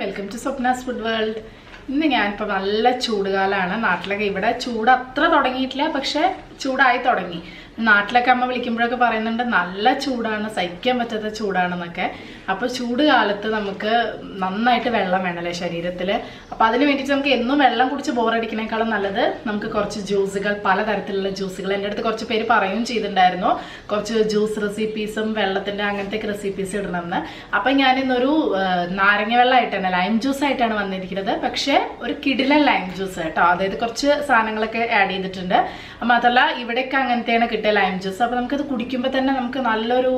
Welcome to Swapna's food world ഇന്ന് ഞാനിപ്പോൾ നല്ല ചൂടുകാലമാണ് നാട്ടിലൊക്കെ ഇവിടെ ചൂട് അത്ര തുടങ്ങിയിട്ടില്ല പക്ഷേ ചൂടായി തുടങ്ങി. നാട്ടിലൊക്കെ അമ്മ വിളിക്കുമ്പോഴൊക്കെ പറയുന്നുണ്ട് നല്ല ചൂടാണ് സഹിക്കാൻ പറ്റാത്ത ചൂടാണെന്നൊക്കെ. അപ്പോൾ ചൂട് കാലത്ത് നമുക്ക് നന്നായിട്ട് വെള്ളം വേണമല്ലേ ശരീരത്തിൽ അപ്പോൾ അതിന് വേണ്ടിയിട്ട് നമുക്ക് എന്നും വെള്ളം കുടിച്ച് ബോറടിക്കണേക്കാളും നല്ലത് നമുക്ക് കുറച്ച് ജ്യൂസുകൾ പലതരത്തിലുള്ള ജ്യൂസുകൾ. എന്റെ അടുത്ത് കുറച്ച് പേര് പറയുകയും ചെയ്തിട്ടുണ്ടായിരുന്നു കുറച്ച് ജ്യൂസ് റെസിപ്പീസും വെള്ളത്തിന്റെ അങ്ങനത്തെ റെസിപ്പീസ് ഇടണമെന്ന്. അപ്പോൾ ഞാനിന്നൊരു നാരങ്ങ വെള്ളമായിട്ടാണ് ലൈം ജ്യൂസ് ആയിട്ടാണ് വന്നിരിക്കുന്നത്. പക്ഷേ ഒരു കിടിലൻ ലൈം ജ്യൂസ് കേട്ടോ അതായത് കുറച്ച് സാധനങ്ങളൊക്കെ ആഡ് ചെയ്തിട്ടുണ്ട്. മാത്രമല്ല ഇവിടെയൊക്കെ അങ്ങനത്തെയാണ് കിട്ടിയ ലൈം ജ്യൂസ് അപ്പോൾ നമുക്കത് കുടിക്കുമ്പോൾ തന്നെ നമുക്ക് നല്ലൊരു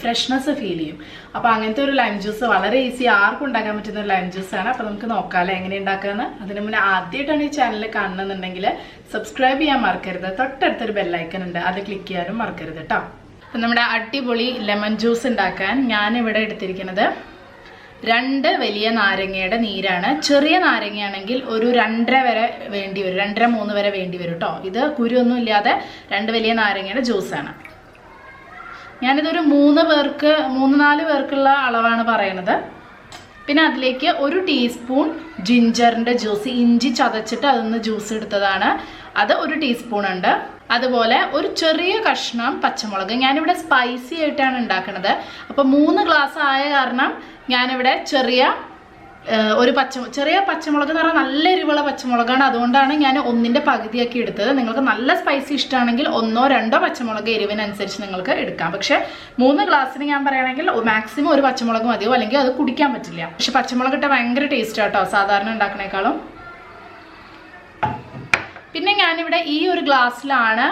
ഫ്രഷ്നെസ് ഫീൽ ചെയ്യും. അപ്പോൾ അങ്ങനത്തെ ഒരു ലൈം ജ്യൂസ് വളരെ ഈസി ആർക്കും ഉണ്ടാക്കാൻ പറ്റുന്ന ഒരു ലൈം ആണ്. അപ്പോൾ നമുക്ക് നോക്കാമല്ലേ എങ്ങനെ ഉണ്ടാക്കാന്ന്. അതിന് മുന്നേ ആദ്യമായിട്ടാണ് ഈ ചാനൽ കാണണമെന്നുണ്ടെങ്കിൽ സബ്സ്ക്രൈബ് ചെയ്യാൻ മറക്കരുത്. തൊട്ടടുത്തൊരു ബെല്ലൈക്കൺ ഉണ്ട്. അത് ക്ലിക്ക് ചെയ്യാനും മറക്കരുത് കേട്ടോ അപ്പം നമ്മുടെ അടിപൊളി ലെമൺ ജ്യൂസ് ഉണ്ടാക്കാൻ ഞാൻ ഇവിടെ എടുത്തിരിക്കുന്നത് രണ്ട് വലിയ നാരങ്ങയുടെ നീരാണ്. ചെറിയ നാരങ്ങയാണെങ്കിൽ ഒരു രണ്ടര വരെ വേണ്ടി വരും. രണ്ടര മൂന്ന് വരെ വേണ്ടി വരും കേട്ടോ ഇത് കുരുവൊന്നും ഇല്ലാതെ രണ്ട് വലിയ നാരങ്ങയുടെ ജ്യൂസാണ് ഞാനിതൊരു മൂന്ന് പേർക്ക് മൂന്ന് നാല് പേർക്കുള്ള അളവാണ് പറയണത്. പിന്നെ അതിലേക്ക് ഒരു ടീസ്പൂൺ ജിഞ്ചറിന്റെ ജ്യൂസ് ഇഞ്ചി ചതച്ചിട്ട് അതിൽ നിന്ന് ജ്യൂസ് എടുത്തതാണ്. അത് ഒരു ടീസ്പൂൺ ഉണ്ട് അതുപോലെ ഒരു ചെറിയ കഷ്ണം പച്ചമുളക്. ഞാനിവിടെ സ്പൈസി ആയിട്ടാണ് ഉണ്ടാക്കുന്നത് അപ്പോൾ മൂന്ന് ഗ്ലാസ് ആയ കാരണം ഞാനിവിടെ ചെറിയ ഒരു പച്ച ചെറിയ പച്ചമുളക് എന്ന് പറഞ്ഞാൽ നല്ല എരിവുള്ള പച്ചമുളകാണ്. അതുകൊണ്ടാണ് ഞാൻ ഒന്നിന്റെ പകുതിയാക്കി എടുത്തത്. നിങ്ങൾക്ക് നല്ല സ്പൈസി ഇഷ്ടമാണെങ്കിൽ ഒന്നോ രണ്ടോ പച്ചമുളക് എരിവിനനുസരിച്ച് നിങ്ങൾക്ക് എടുക്കാം. പക്ഷേ മൂന്ന് ഗ്ലാസ്സിന് ഞാൻ പറയുകയാണെങ്കിൽ മാക്സിമം ഒരു പച്ചമുളക് മതിയോ? അല്ലെങ്കിൽ അത് കുടിക്കാൻ പറ്റില്ല. പക്ഷെ പച്ചമുളക് ഇട്ട ഭയങ്കര ടേസ്റ്റ് ആട്ടോ സാധാരണ ഉണ്ടാക്കണേക്കാളും. പിന്നെ ഞാനിവിടെ ഈ ഒരു ഗ്ലാസ്സിലാണ്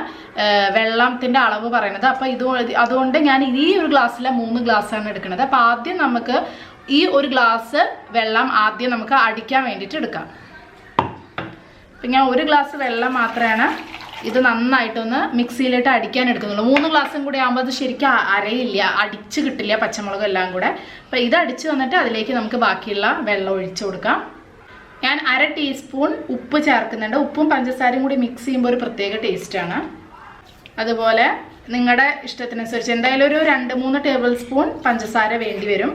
വെള്ളത്തിന്റെ അളവ് പറയുന്നത്. അപ്പോൾ ഇത് അതുകൊണ്ട് ഞാൻ ഈ ഒരു ഗ്ലാസ്സിലെ മൂന്ന് ഗ്ലാസ്സാണ് എടുക്കുന്നത്. അപ്പോൾ ആദ്യം നമുക്ക് ഈ ഒരു ഗ്ലാസ് വെള്ളം ആദ്യം നമുക്ക് അടിക്കാൻ വേണ്ടിയിട്ട് എടുക്കാം. അപ്പം ഞാൻ ഒരു ഗ്ലാസ് വെള്ളം മാത്രമാണ് ഇത് നന്നായിട്ടൊന്ന് മിക്സിയിലിട്ട് അടിക്കാൻ എടുക്കുന്നുള്ളൂ. മൂന്ന് ഗ്ലാസ്സും കൂടി ആകുമ്പോൾ അത് ശരിക്കും അരയില്ല അടിച്ച് കിട്ടില്ല പച്ചമുളകും എല്ലാം കൂടെ. അപ്പോൾ ഇത് അടിച്ച് വന്നിട്ട് അതിലേക്ക് നമുക്ക് ബാക്കിയുള്ള വെള്ളം ഒഴിച്ചു കൊടുക്കാം. ഞാൻ അര ടീസ്പൂൺ ഉപ്പ് ചേർക്കുന്നുണ്ട്. ഉപ്പും പഞ്ചസാരയും കൂടി മിക്സ് ചെയ്യുമ്പോൾ ഒരു പ്രത്യേക ടേസ്റ്റാണ് അതുപോലെ നിങ്ങളുടെ ഇഷ്ടത്തിനനുസരിച്ച് എന്തായാലും ഒരു രണ്ട് മൂന്ന് ടേബിൾ സ്പൂൺ പഞ്ചസാര വേണ്ടി വരും.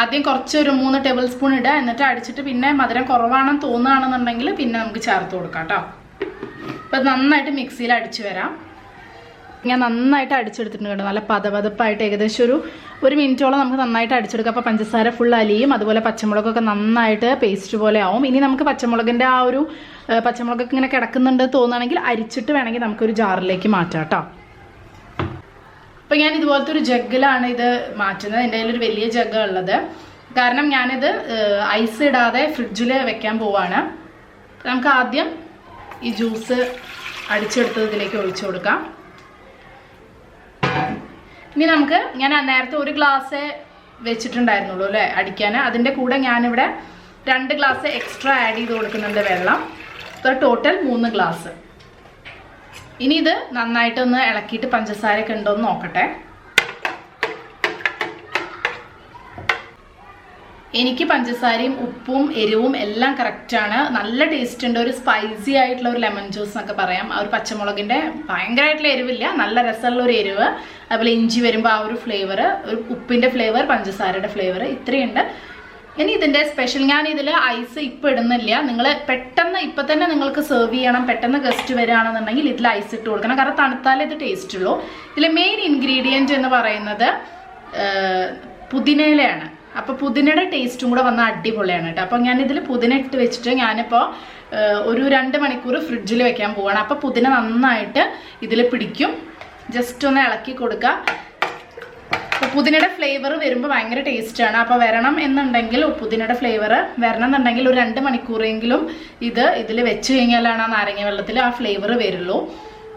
ആദ്യം കുറച്ചൊരു മൂന്ന് ടേബിൾ സ്പൂൺ ഇടുക. എന്നിട്ട് അടിച്ചിട്ട് പിന്നെ മധുരം കുറവാണെന്ന് തോന്നുകയാണെന്നുണ്ടെങ്കിൽ പിന്നെ നമുക്ക് ചേർത്ത് കൊടുക്കാം കേട്ടോ. അപ്പോൾ നന്നായിട്ട് മിക്സിയിൽ അടിച്ചു വരാം. ഞാൻ നന്നായിട്ട് അടിച്ചെടുത്തിട്ടുണ്ട് കേട്ടോ. നല്ല പതപതപ്പായിട്ട് ഏകദേശം ഒരു ഒരു മിനിറ്റോളം നമുക്ക് നന്നായിട്ട് അടിച്ചെടുക്കാം. അപ്പോൾ പഞ്ചസാര ഫുൾ അലിയും അതുപോലെ പച്ചമുളകൊക്കെ നന്നായിട്ട് പേസ്റ്റ് പോലെ ആവും. ഇനി നമുക്ക് പച്ചമുളകിന്റെ ആ ഒരു പച്ചമുളകൊക്കെ ഇങ്ങനെ കിടക്കുന്നുണ്ട് തോന്നുകയാണെങ്കിൽ അരിച്ചിട്ട് വേണമെങ്കിൽ നമുക്കൊരു ജാറിലേക്ക് മാറ്റാം കേട്ടോ. അപ്പോൾ ഞാൻ ഇതുപോലത്തെ ഒരു ജഗ്ഗിലാണ് ഇത് മാറ്റുന്നത്. എന്റെ കയ്യിലൊരു വലിയ ജഗ്ഗ ഉള്ളത്. കാരണം ഞാനിത് ഐസ് ഇടാതെ ഫ്രിഡ്ജിൽ വെക്കാൻ പോവാണ്. നമുക്ക് ആദ്യം ഈ ജ്യൂസ് അടിച്ചെടുത്ത് ഇതിലേക്ക് ഒഴിച്ചു കൊടുക്കാം. ഇനി നമുക്ക് ഞാൻ നേരത്തെ ഒരു ഗ്ലാസ് വെച്ചിട്ടുണ്ടായിരുന്നുള്ളൂ അല്ലേ? അടിക്കാൻ. അതിന്റെ കൂടെ ഞാനിവിടെ രണ്ട് ഗ്ലാസ് എക്സ്ട്രാ ആഡ് ചെയ്ത് കൊടുക്കുന്നുണ്ട് വെള്ളം. ടോട്ടൽ മൂന്ന് ഗ്ലാസ്. ഇനി ഇത് നന്നായിട്ടൊന്ന് ഇളക്കിയിട്ട് പഞ്ചസാരയൊക്കെ ഉണ്ടോ എന്ന് നോക്കട്ടെ. എനിക്ക് പഞ്ചസാരയും ഉപ്പും എരിവും എല്ലാം കറക്റ്റാണ് നല്ല ടേസ്റ്റ് ഉണ്ട്. ഒരു സ്പൈസി ആയിട്ടുള്ള ഒരു ലെമൺ ജ്യൂസ് എന്നൊക്കെ പറയാം. ആ ഒരു പച്ചമുളകിന്റെ ഭയങ്കരമായിട്ടുള്ള എരിവില്ല. നല്ല രസമുള്ള ഒരു എരിവ്. അതുപോലെ ഇഞ്ചി വരുമ്പോൾ ആ ഒരു ഫ്ലേവർ ഒരു ഉപ്പിന്റെ ഫ്ലേവർ പഞ്ചസാരയുടെ ഫ്ലേവർ ഇത്രയുണ്ട്. ഇനി ഇതിന്റെ സ്പെഷ്യൽ ഞാൻ ഇതിൽ ഐസ് ഇപ്പം ഇടുന്നില്ല. നിങ്ങൾ പെട്ടെന്ന് ഇപ്പം തന്നെ നിങ്ങൾക്ക് സെർവ് ചെയ്യണം. പെട്ടെന്ന് ഗസ്റ്റ് വരികയാണെന്നുണ്ടെങ്കിൽ ഇതിൽ ഐസ് ഇട്ട് കൊടുക്കണം. കാരണം തണുത്താലേ ഇത് ടേസ്റ്റ് ഉള്ളൂ. ഇതിലെ മെയിൻ ഇൻഗ്രീഡിയന്റ് എന്ന് പറയുന്നത് പുതിനയിലയാണ്. അപ്പോൾ പുതിനയുടെ ടേസ്റ്റും കൂടെ വന്ന അടിപൊളിയാണ് കേട്ടോ. അപ്പോൾ ഞാനിതിൽ പുതിന ഇട്ട് വെച്ചിട്ട് ഞാനിപ്പോൾ ഏഹ്, ഒരു രണ്ട് മണിക്കൂർ ഫ്രിഡ്ജിൽ വെക്കാൻ പോവാണ്. അപ്പോൾ പുതിന നന്നായിട്ട് ഇതിൽ പിടിക്കും. ജസ്റ്റ് ഒന്ന് ഇളക്കി കൊടുക്കുക അപ്പോൾ പുതിനയുടെ ഫ്ലേവർ വരുമ്പോൾ ഭയങ്കര ആണ്. അപ്പോൾ വരണം എന്നുണ്ടെങ്കിൽ പുതിനയുടെ ഫ്ലേവർ വരണം എന്നുണ്ടെങ്കിൽ ഒരു രണ്ട് മണിക്കൂറെങ്കിലും ഇത് ഇതിൽ വെച്ച് കഴിഞ്ഞാലാണ് ആ നാരങ്ങ വെള്ളത്തിൽ ആ ഫ്ലേവർ വരുള്ളൂ.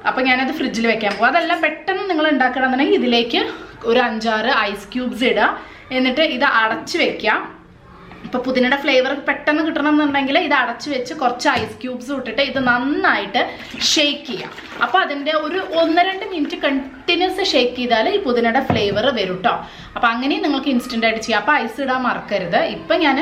അപ്പോൾ ഞാനത് ഫ്രിഡ്ജിൽ വെക്കാൻ പോകും അതെല്ലാം പെട്ടെന്ന് നിങ്ങൾ ഉണ്ടാക്കണമെന്നുണ്ടെങ്കിൽ ഇതിലേക്ക് ഒരു അഞ്ചാറ് ഐസ് ക്യൂബ്സ് ഇടുക എന്നിട്ട് ഇത് അടച്ചു വെക്കാം. ഇപ്പോൾ പുതിനയുടെ ഫ്ലേവർ പെട്ടെന്ന് കിട്ടണം എന്നുണ്ടെങ്കിൽ ഇത് അടച്ചു വെച്ച് കുറച്ച് ഐസ് ക്യൂബ്സ് ഇട്ടിട്ട് ഇത് നന്നായിട്ട് ഷേക്ക് ചെയ്യാം. അപ്പോൾ അതിന്റെ ഒരു ഒന്ന് രണ്ട് മിനിറ്റ് കണ്ടിന്യൂസ് ഷേക്ക് ചെയ്താൽ ഈ പുതിനയുടെ ഫ്ലേവർ വരും കേട്ടോ അപ്പോൾ അങ്ങനെയും നിങ്ങൾക്ക് ഇൻസ്റ്റന്റ് ആയിട്ട് ചെയ്യാം. അപ്പോൾ ഐസ് ഇടാൻ മറക്കരുത്. ഇപ്പം ഞാൻ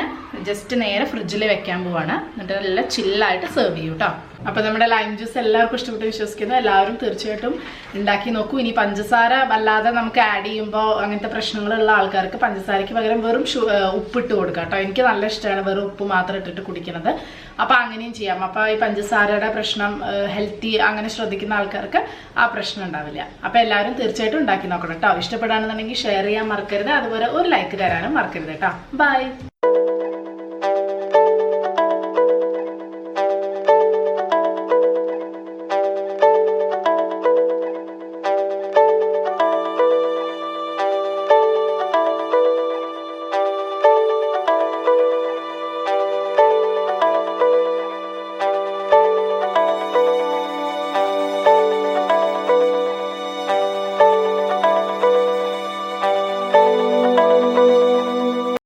ജസ്റ്റ് നേരെ ഫ്രിഡ്ജിൽ വെക്കാൻ പോവാണ്. എന്നിട്ട് നല്ല ചില്ലായിട്ട് സെർവ് ചെയ്യും കേട്ടോ അപ്പൊ നമ്മുടെ ലൈം ജ്യൂസ് എല്ലാവർക്കും ഇഷ്ടപ്പെട്ട് വിശ്വസിക്കുന്നു. എല്ലാവരും തീർച്ചയായിട്ടും ഉണ്ടാക്കി നോക്കൂ. ഇനി പഞ്ചസാര വല്ലാതെ നമുക്ക് ആഡ് ചെയ്യുമ്പോൾ അങ്ങനത്തെ പ്രശ്നങ്ങളുള്ള ആൾക്കാർക്ക് പഞ്ചസാരയ്ക്ക് പകരം വെറും ഉപ്പിട്ട് കൊടുക്കാം കേട്ടോ. എനിക്ക് നല്ല ഇഷ്ടമാണ് വെറും ഉപ്പ് മാത്രം ഇട്ടിട്ട് കുടിക്കുന്നത്. അപ്പൊ അങ്ങനെയും ചെയ്യാം. അപ്പൊ ഈ പഞ്ചസാരയുടെ പ്രശ്നം ഹെൽത്തി അങ്ങനെ ശ്രദ്ധിക്കുന്ന ആൾക്കാർക്ക് ആ പ്രശ്നം ഉണ്ടാവില്ല. അപ്പൊ എല്ലാവരും തീർച്ചയായിട്ടും ഉണ്ടാക്കി നോക്കണം കേട്ടോ. ഇഷ്ടപ്പെടുകയാണെന്നുണ്ടെങ്കിൽ ഷെയർ ചെയ്യാൻ മറക്കരുത്. അതുപോലെ ഒരു ലൈക്ക് തരാനും മറക്കരുത് കേട്ടോ. ബൈ